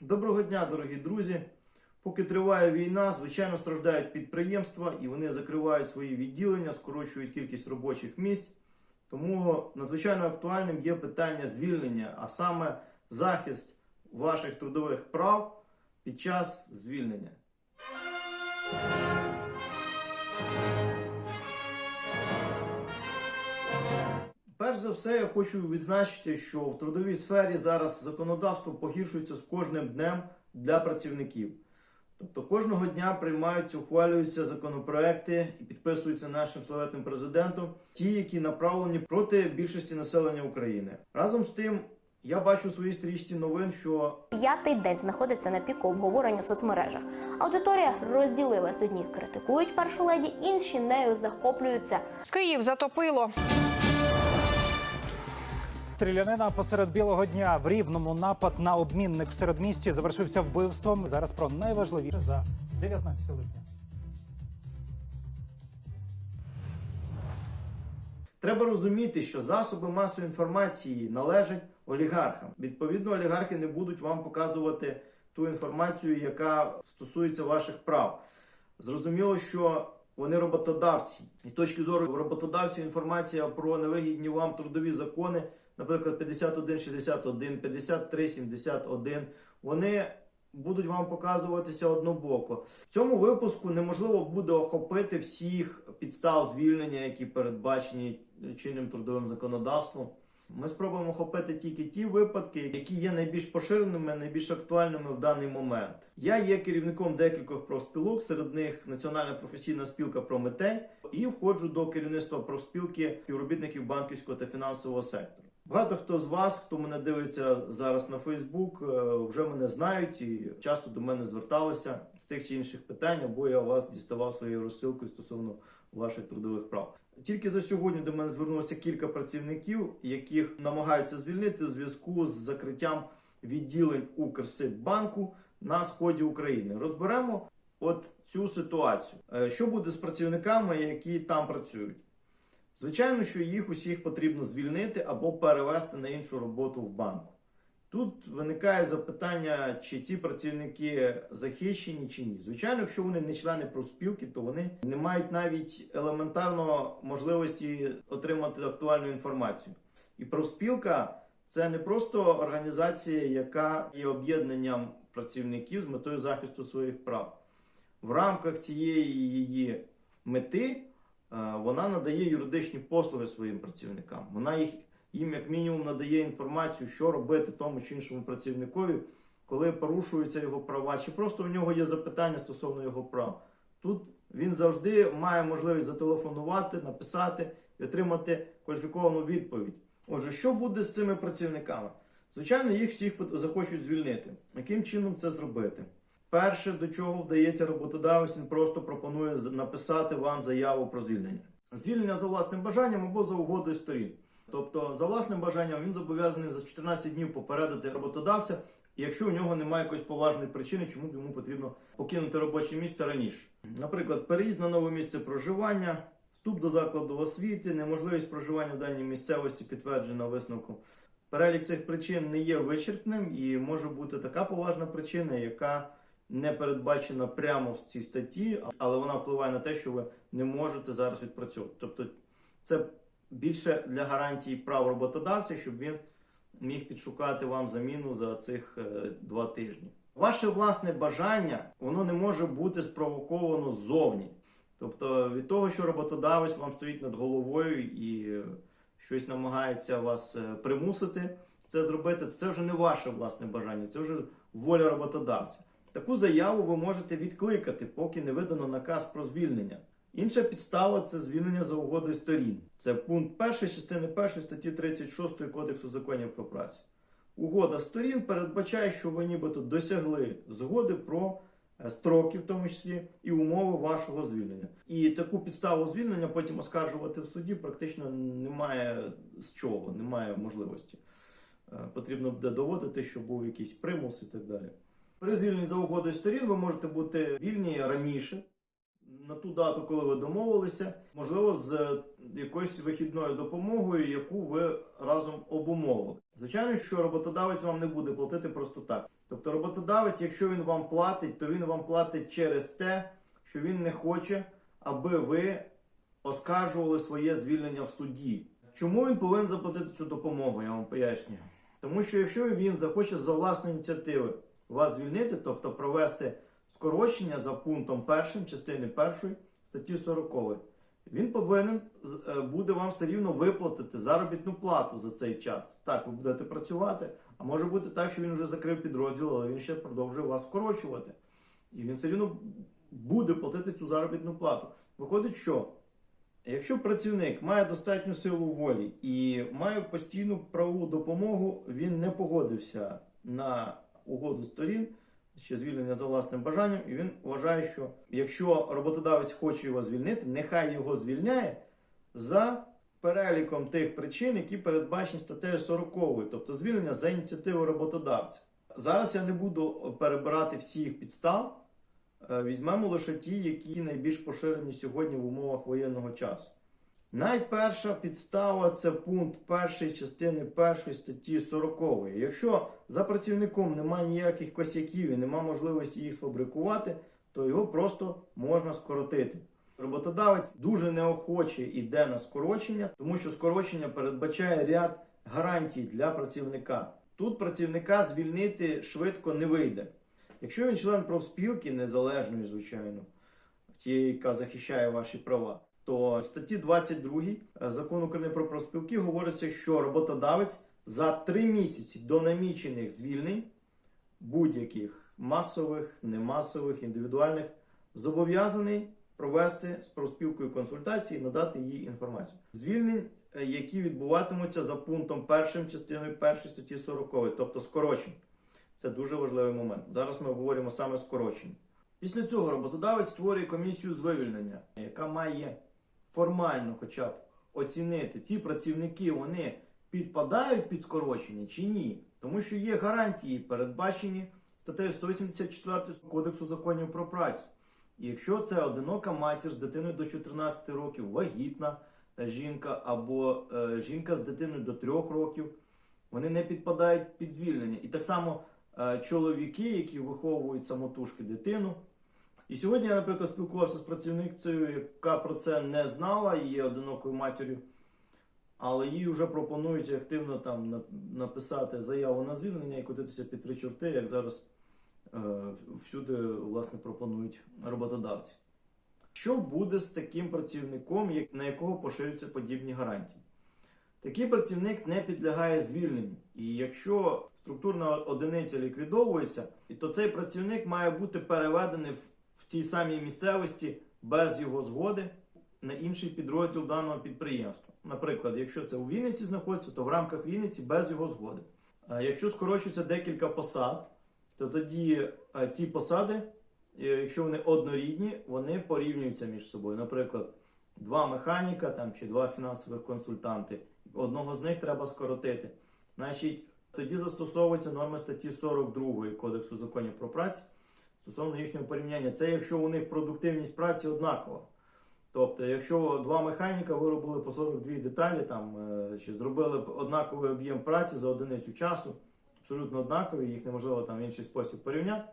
Доброго дня, дорогі друзі. Поки триває війна, звичайно страждають підприємства і вони закривають свої відділення, скорочують кількість робочих місць. Тому надзвичайно актуальним є питання звільнення, а саме захист ваших трудових прав під час звільнення. Перш за все, я хочу відзначити, що в трудовій сфері зараз законодавство погіршується з кожним днем для працівників. Тобто кожного дня приймаються, ухвалюються законопроекти і підписуються нашим славетним президентом, ті, які направлені проти більшості населення України. Разом з тим, я бачу у своїй стрічці новин, що П'ятий день знаходиться на піку обговорення в соцмережах. Аудиторія розділилась. Одні критикують першу леді, інші нею захоплюються. Київ затопило. Стрілянина посеред білого дня в рівному напад на обмінник в середмісті завершився вбивством. Зараз про найважливіше за 19 липня. Треба розуміти, що засоби масової інформації належать олігархам. Відповідно, олігархи не будуть вам показувати ту інформацію, яка стосується ваших прав. Зрозуміло, що вони роботодавці. І з точки зору роботодавців інформація про невигідні вам трудові закони, наприклад, 5161, 5371, вони будуть вам показуватися однобоко. В цьому випуску неможливо буде охопити всіх підстав звільнення, які передбачені чинним трудовим законодавством. Ми спробуємо охопити тільки ті випадки, які є найбільш поширеними, найбільш актуальними в даний момент. Я є керівником декількох профспілок, серед них Національна професійна спілка Прометей, і входжу до керівництва профспілки співробітників банківського та фінансового сектору. Багато хто з вас, хто мене дивиться зараз на Фейсбук, е, вже мене знають і часто до мене зверталися з тих чи інших питань, або я вас діставав своєю розсилкою стосовно ваших трудових прав. Тільки за сьогодні до мене звернулося кілька працівників, яких намагаються звільнити у зв'язку з закриттям відділень Укрсиббанку на сході України. Розберемо от цю ситуацію. Е, Що буде з працівниками, які там працюють? Звичайно, що їх усіх потрібно звільнити або перевести на іншу роботу в банку. Тут виникає запитання, чи ці працівники захищені чи ні. Звичайно, якщо вони не члени профспілки, то вони не мають навіть елементарно можливості отримати актуальну інформацію. І профспілка це не просто організація, яка є об'єднанням працівників з метою захисту своїх прав. В рамках цієї її мети вона надає юридичні послуги своїм працівникам. Вона їх їм як мінімум надає інформацію, що робити тому чи іншому працівникові, коли порушуються його права, чи просто у нього є запитання стосовно його прав. Тут він завжди має можливість зателефонувати, написати і отримати кваліфіковану відповідь. Отже, що буде з цими працівниками? Звичайно, їх всіх захочуть звільнити. Яким чином це зробити? Перше, до чого вдається роботодавець, він просто пропонує написати вам заяву про звільнення. Звільнення за власним бажанням або за угодою сторін. Тобто, за власним бажанням він зобов'язаний за 14 днів попередити роботодавця, якщо у нього немає якоїсь поважної причини, чому б йому потрібно покинути робоче місце раніше. Наприклад, переїзд на нове місце проживання, вступ до закладу освіти, неможливість проживання в даній місцевості підтверджена висновком. Перелік цих причин не є вичерпним і може бути така поважна причина, яка не передбачена прямо в цій статті, але вона впливає на те, що ви не можете зараз відпрацьовувати. Тобто це більше для гарантії прав роботодавця, щоб він міг підшукати вам заміну за цих е, два тижні. Ваше власне бажання воно не може бути спровоковано ззовні. Тобто від того, що роботодавець вам стоїть над головою і е, щось намагається вас е, примусити це зробити, це вже не ваше власне бажання, це вже воля роботодавця. Таку заяву ви можете відкликати, поки не видано наказ про звільнення. Інша підстава це звільнення за угодою сторін. Це пункт 1 частини 1 статті 36 Кодексу законів про працю. Угода сторін передбачає, що ви нібито досягли згоди про е, строки, в тому числі, і умови вашого звільнення. І таку підставу звільнення потім оскаржувати в суді практично немає з чого, немає можливості. Е, Потрібно буде доводити, що був якийсь примус і так далі. При звільненні за угодою сторін ви можете бути вільні раніше. на ту дату, коли ви домовилися, можливо, з е, якоюсь вихідною допомогою, яку ви разом обумовили. Звичайно, що роботодавець вам не буде платити просто так. Тобто, роботодавець, якщо він вам платить, то він вам платить через те, що він не хоче, аби ви оскаржували своє звільнення в суді. Чому він повинен заплатити цю допомогу? Я вам пояснюю. Тому що якщо він захоче за власної ініціативи вас звільнити, тобто провести скорочення за пунктом першим частини першої статті 40, він повинен е, буде вам все рівно виплатити заробітну плату за цей час. Так, ви будете працювати, а може бути так, що він вже закрив підрозділ, але він ще продовжує вас скорочувати. І він все рівно буде платити цю заробітну плату. Виходить, що Якщо працівник має достатню силу волі і має постійну правову допомогу, він не погодився на угоду сторін ще звільнення за власним бажанням, і він вважає, що якщо роботодавець хоче його звільнити, нехай його звільняє за переліком тих причин, які передбачені статтею 40, тобто звільнення за ініціативою роботодавця. Зараз я не буду перебирати всіх підстав. Е, Візьмемо лише ті, які найбільш поширені сьогодні в умовах воєнного часу. Найперша підстава це пункт першої частини першої статті 40. Якщо за працівником немає ніяких косяків і немає можливості їх сфабрикувати, то його просто можна скоротити. Роботодавець дуже неохоче йде на скорочення, тому що скорочення передбачає ряд гарантій для працівника. Тут працівника звільнити швидко не вийде. Якщо він член профспілки, незалежної, звичайно, тієї, яка захищає ваші права, то в статті 22 е, закону України про профспілки говориться, що роботодавець за три місяці до намічених звільнень будь-яких масових, немасових, індивідуальних зобов'язаний провести з профспілкою консультації і надати їй інформацію. Звільнень, е, які відбуватимуться за пунктом першим частиною першої статті 40, тобто скорочень. Це дуже важливий момент. Зараз ми обговорюємо саме скорочення. Після цього роботодавець створює комісію з вивільнення, яка має формально хоча б оцінити, ці працівники вони підпадають під скорочення чи ні. Тому що є гарантії, передбачені статтею 184 Кодексу законів про працю. І якщо це одинока матір з дитиною до 14 років, вагітна жінка або е, жінка з дитиною до 3 років, вони не підпадають під звільнення. І так само е, чоловіки, які виховують самотужки дитину. І сьогодні я, наприклад, спілкувався з працівницею, яка про це не знала, є одинокою матір'ю, але їй вже пропонують активно там написати заяву на звільнення і котитися під три чорти, як зараз е, всюди власне пропонують роботодавці. Що буде з таким працівником, як- на якого поширюються подібні гарантії? Такий працівник не підлягає звільненню. І якщо структурна одиниця ліквідовується, то цей працівник має бути переведений в, в цій самій місцевості без його згоди на інший підрозділ даного підприємства. Наприклад, якщо це у Вінниці знаходиться, то в рамках Вінниці без його згоди. Якщо скорочується декілька посад, то тоді е, ці посади, е, якщо вони однорідні, вони порівнюються між собою. Наприклад, два механіка там, чи два фінансових консультанти. Одного з них треба скоротити. Значить, тоді застосовуються норми статті 42 Кодексу законів про працю стосовно їхнього порівняння. Це якщо у них продуктивність праці однакова. Тобто, якщо два механіка виробили по 42 деталі, там, е, чи зробили однаковий об'єм праці за одиницю часу, абсолютно однакові, їх неможливо там в інший спосіб порівняти,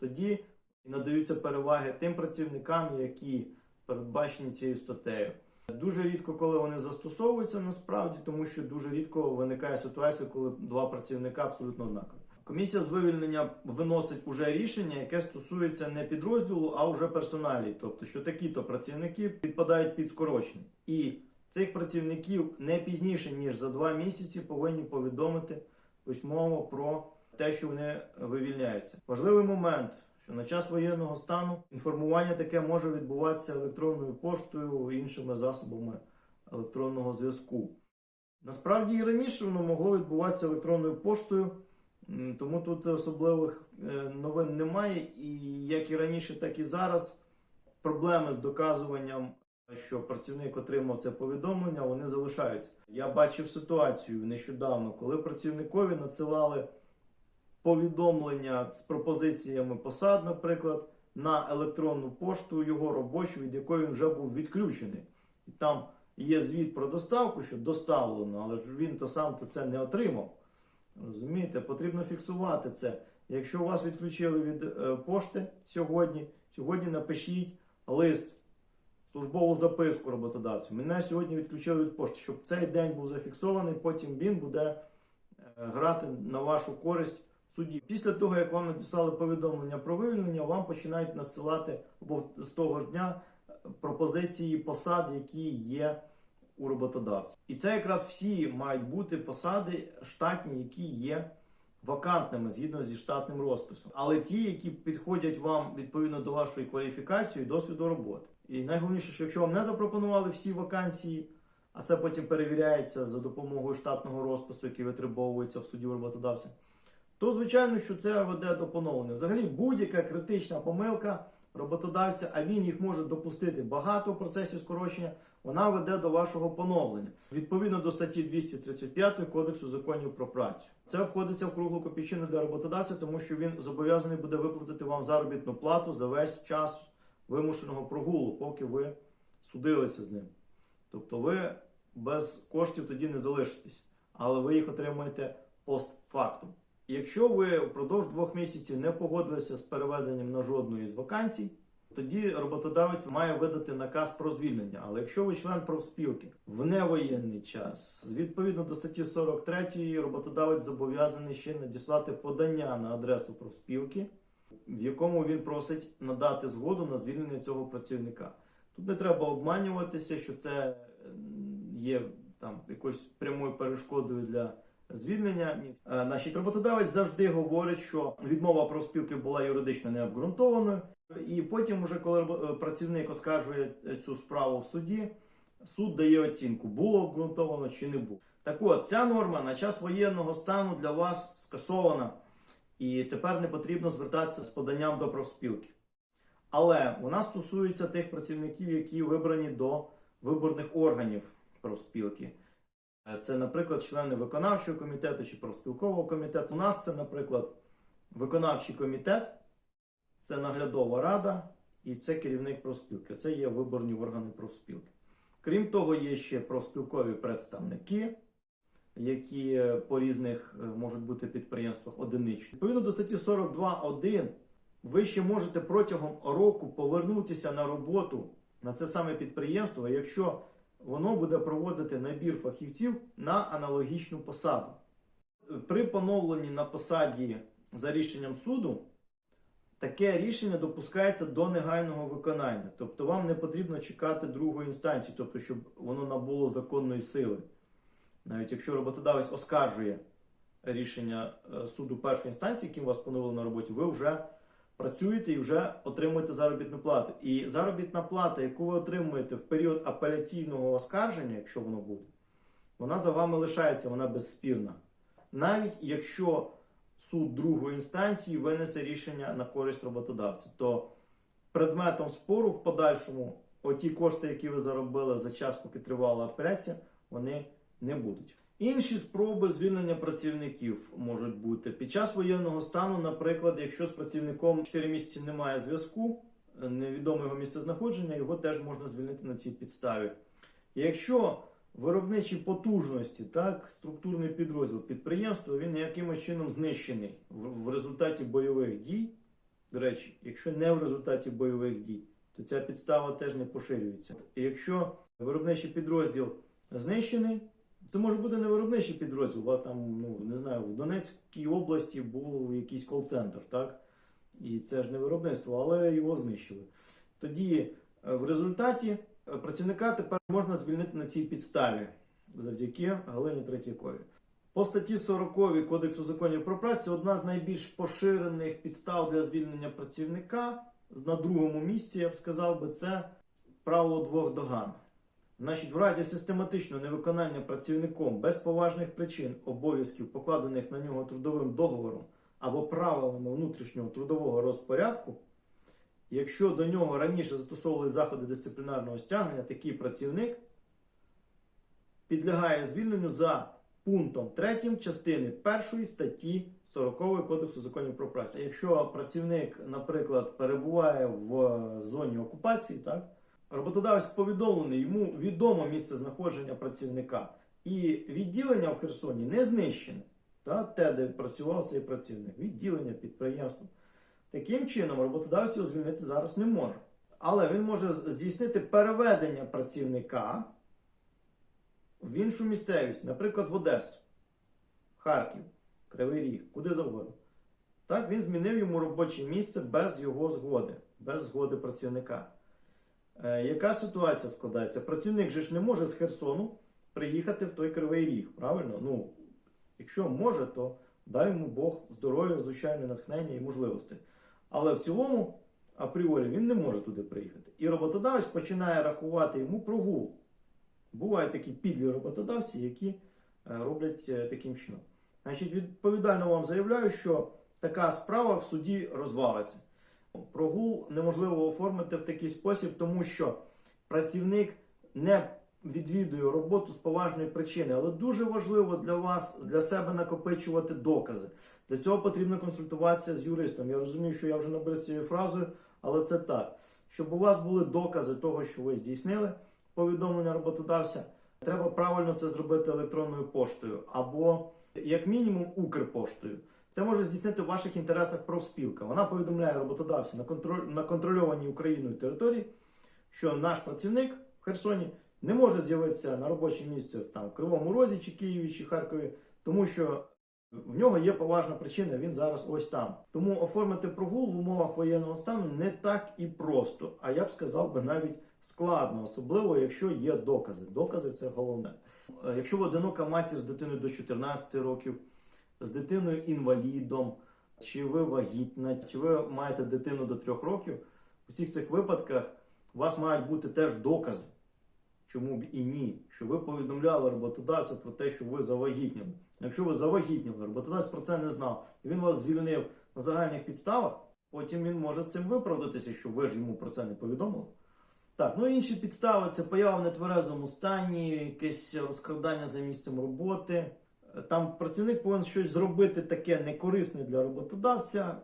тоді надаються переваги тим працівникам, які передбачені цією статтею. Дуже рідко, коли вони застосовуються насправді, тому що дуже рідко виникає ситуація, коли два працівника абсолютно однакові. Комісія з вивільнення виносить уже рішення, яке стосується не підрозділу, а вже персоналі. Тобто, що такі-то працівники підпадають під скорочення. І цих працівників не пізніше, ніж за два місяці, повинні повідомити письмово про те, що вони вивільняються. Важливий момент, що на час воєнного стану інформування таке може відбуватися електронною поштою іншими засобами електронного зв'язку. Насправді і раніше воно могло відбуватися електронною поштою, тому тут особливих е, новин немає. І як і раніше, так і зараз проблеми з доказуванням, що працівник отримав це повідомлення, вони залишаються. Я бачив ситуацію нещодавно, коли працівникові надсилали повідомлення з пропозиціями посад, наприклад, на електронну пошту його робочу, від якої він вже був відключений. І там є звіт про доставку, що доставлено, але ж він то сам то це не отримав. Розумієте, потрібно фіксувати це. Якщо вас відключили від е, пошти сьогодні, сьогодні напишіть лист, службову записку роботодавцю. Мене сьогодні відключили від пошти, щоб цей день був зафіксований, потім він буде е, грати на вашу користь в суді. Після того, як вам надіслали повідомлення про вивільнення, вам починають надсилати або з того ж дня е, пропозиції посад, які є у роботодавця. І це якраз всі мають бути посади штатні, які є вакантними згідно зі штатним розписом. Але ті, які підходять вам відповідно до вашої кваліфікації досвіду роботи. І найголовніше, що якщо вам не запропонували всі вакансії, а це потім перевіряється за допомогою штатного розпису, який витребовується в суді роботодавця, то звичайно, що це веде до поновлення. Взагалі, будь-яка критична помилка роботодавця, а він їх може допустити багато в процесі скорочення, вона веде до вашого поновлення відповідно до статті 235 Кодексу законів про працю. Це обходиться в круглу копійчину для роботодавця, тому що він зобов'язаний буде виплатити вам заробітну плату за весь час вимушеного прогулу, поки ви судилися з ним. Тобто ви без коштів тоді не залишитесь, але ви їх отримаєте постфактум. Якщо ви впродовж двох місяців не погодилися з переведенням на жодну із вакансій, тоді роботодавець має видати наказ про звільнення. Але якщо ви член профспілки в невоєнний час, відповідно до статті 43 роботодавець зобов'язаний ще надіслати подання на адресу профспілки, в якому він просить надати згоду на звільнення цього працівника. Тут не треба обманюватися, що це є там якоюсь прямою перешкодою для звільнення. Е, Значить, роботодавець завжди говорить, що відмова профспілки була юридично необґрунтованою. І потім, уже коли е, працівник оскаржує цю справу в суді, суд дає оцінку, було обґрунтовано чи не було. Так от, ця норма на час воєнного стану для вас скасована, і тепер не потрібно звертатися з поданням до профспілки. Але вона стосується тих працівників, які вибрані до виборних органів профспілки. Е, Це, наприклад, члени виконавчого комітету чи профспілкового комітету. У нас це, наприклад, виконавчий комітет, це наглядова рада і це керівник профспілки. Це є виборні органи профспілки. Крім того, є ще профспілкові представники, які е, по різних е, можуть бути підприємствах одиничні. Відповідно до статті 42.1 ви ще можете протягом року повернутися на роботу на це саме підприємство, якщо воно буде проводити набір фахівців на аналогічну посаду. При поновленні на посаді за рішенням суду таке рішення допускається до негайного виконання. Тобто вам не потрібно чекати другої інстанції, тобто, щоб воно набуло законної сили. Навіть якщо роботодавець оскаржує рішення е, суду першої інстанції, яким вас поновили на роботі, ви вже працюєте і вже отримуєте заробітну плату. І заробітна плата, яку ви отримуєте в період апеляційного оскарження, якщо воно буде, вона за вами лишається, вона безспірна. Навіть якщо суд другої інстанції винесе рішення на користь роботодавця, то предметом спору в подальшому оті кошти, які ви заробили за час, поки тривала апеляція, вони не будуть. Інші спроби звільнення працівників можуть бути під час воєнного стану, наприклад, якщо з працівником 4 місяці немає зв'язку, невідоме його місце знаходження, його теж можна звільнити на цій підставі. Якщо виробничі потужності, так, структурний підрозділ підприємства, він якимось чином знищений в, результаті бойових дій. До речі, якщо не в результаті бойових дій, то ця підстава теж не поширюється. Якщо виробничий підрозділ знищений, це може бути не виробничий підрозділ. У вас там, ну не знаю, в Донецькій області був якийсь кол-центр, так? І це ж не виробництво, але його знищили. Тоді е, в результаті е, працівника тепер можна звільнити на цій підставі завдяки Галині Третьяковій. По статті 40 Кодексу законів про працю одна з найбільш поширених підстав для звільнення працівника на другому місці, я б сказав би, це правило двох доган. Значить, в разі систематичного невиконання працівником без поважних причин обов'язків, покладених на нього трудовим договором або правилами внутрішнього трудового розпорядку, якщо до нього раніше застосовували заходи дисциплінарного стягнення, такий працівник підлягає звільненню за пунктом 3 частини 1 статті 40 Кодексу законів про працю. Якщо працівник, наприклад, перебуває в зоні окупації, так роботодавець повідомлений, йому відомо місце знаходження працівника, і відділення в Херсоні не знищене. Та, те, де працював цей працівник, відділення підприємства. Таким чином, роботодавець його звільнити зараз не може. Але він може здійснити переведення працівника в іншу місцевість, наприклад, в Одесу, Харків, Кривий Ріг, куди завгодно. Так, він змінив йому робоче місце без його згоди, без згоди працівника. Е, яка ситуація складається? Працівник же ж не може з Херсону приїхати в той Кривий Ріг, правильно? Ну, якщо може, то дай йому Бог здоров'я, звичайне натхнення і можливостей. Але в цілому, апріорі, він не може туди приїхати. І роботодавець починає рахувати йому прогул. Бувають такі підлі роботодавці, які е, роблять е, таким чином. Значить, відповідально вам заявляю, що така справа в суді розвалиться. Прогул неможливо оформити в такий спосіб, тому що працівник не відвідує роботу з поважної причини, але дуже важливо для вас для себе накопичувати докази. Для цього потрібно консультуватися з юристом. Я розумію, що я вже набрив цією фразою, але це так. Щоб у вас були докази того, що ви здійснили повідомлення роботодавця, треба правильно це зробити електронною поштою або, як мінімум, Укрпоштою. Це може здійснити в ваших інтересах профспілка. Вона повідомляє роботодавцю на, контроль, на контрольованій Україною території, що наш працівник в Херсоні не може з'явитися на робоче місце там, в Кривому Розі, чи Києві, чи Харкові, тому що в нього є поважна причина, він зараз ось там. Тому оформити прогул в умовах воєнного стану не так і просто, а я б сказав би навіть складно, особливо якщо є докази. Докази це головне. Е, Якщо ви одинока матір з дитиною до 14 років, з дитиною інвалідом, чи ви вагітна, чи ви маєте дитину до 3 років, у всіх цих випадках у вас мають бути теж докази. Чому б і ні? Що ви повідомляли роботодавця про те, що ви завагітніли. Якщо ви завагітніли, роботодавець про це не знав, і він вас звільнив на загальних підставах, потім він може цим виправдатися, що ви ж йому про це не повідомили. Так, ну інші підстави це поява в нетверезому стані, якесь розкрадання за місцем роботи. Там працівник повинен щось зробити таке некорисне для роботодавця.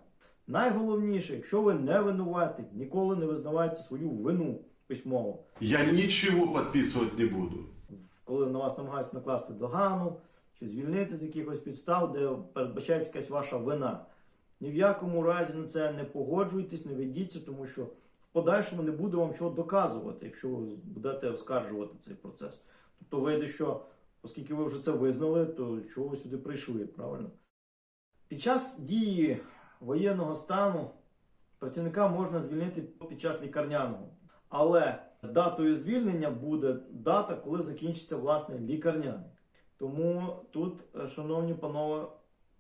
Найголовніше, якщо ви не винуваті, ніколи не визнавайте свою вину письмово. Я ничего подписывать не буду. коли на вас намагаються накласти догану чи звільнити з якихось підстав, де передбачається якась ваша вина. Ні в якому разі на це не погоджуйтесь, не ведіться, тому що в подальшому не буде вам чого доказувати, якщо ви будете оскаржувати цей процес. Тобто вийде, що оскільки ви вже це визнали, то чого ви сюди прийшли, правильно? Під час дії воєнного стану працівника можна звільнити під час лікарняного. Але датою звільнення буде дата, коли закінчиться власне лікарняний. Тому тут, е, шановні панове,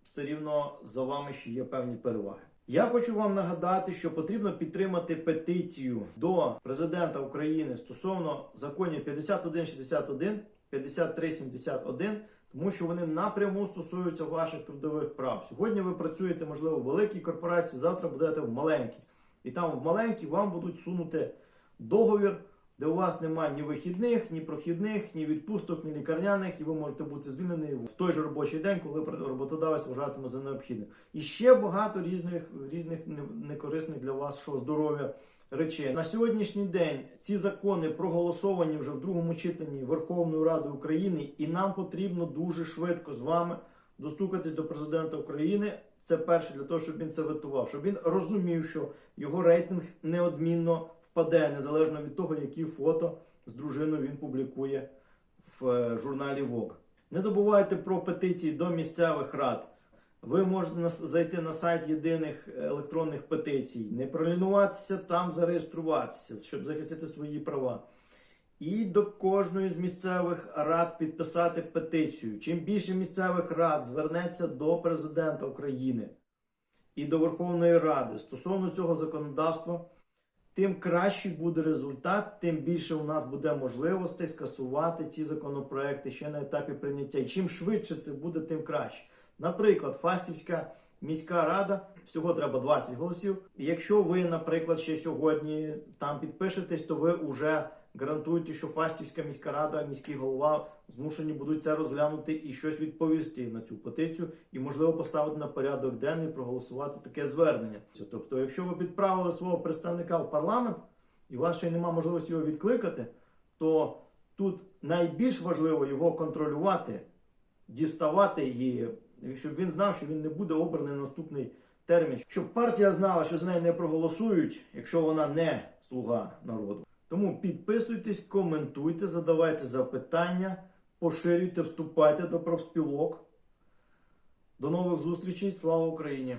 все рівно за вами ще є певні переваги. Я хочу вам нагадати, що потрібно підтримати петицію до президента України стосовно законів 5161, 5371, тому що вони напряму стосуються ваших трудових прав. Сьогодні ви працюєте, можливо, в великій корпорації, завтра будете в маленькій. І там в маленькій вам будуть сунути договір, де у вас немає ні вихідних, ні прохідних, ні відпусток, ні лікарняних, і ви можете бути звільнені в той же робочий день, коли роботодавець вважатиме за необхідне. І ще багато різних, різних некорисних для вашого здоров'я речей. На сьогоднішній день ці закони проголосовані вже в другому читанні Верховною Радою України, і нам потрібно дуже швидко з вами достукатись до президента України. Це перше для того, щоб він це ветував, щоб він розумів, що його рейтинг неодмінно впаде, незалежно від того, які фото з дружиною він публікує в е, журналі Vogue. Не забувайте про петиції до місцевих рад. Ви можете зайти на сайт єдиних електронних петицій, не пролінуватися там, зареєструватися, щоб захистити свої права. І до кожної з місцевих рад підписати петицію. Чим більше місцевих рад звернеться до президента України і до Верховної Ради стосовно цього законодавства, тим кращий буде результат, тим більше у нас буде можливостей скасувати ці законопроекти ще на етапі прийняття. І чим швидше це буде, тим краще. Наприклад, Фастівська міська рада всього треба 20 голосів. Якщо ви, наприклад, ще сьогодні там підпишетесь, то ви вже гарантуйте, що Фастівська міська рада, міський голова змушені будуть це розглянути і щось відповісти на цю петицію, і можливо поставити на порядок денний, проголосувати таке звернення. Тобто, якщо ви підправили свого представника в парламент і у вас ще немає можливості його відкликати, то тут найбільш важливо його контролювати, діставати її, щоб він знав, що він не буде обраний на наступний термін, щоб партія знала, що за неї не проголосують, якщо вона не слуга народу. Тому підписуйтесь, коментуйте, задавайте запитання, поширюйте, вступайте до профспілок. До нових зустрічей. Слава Україні!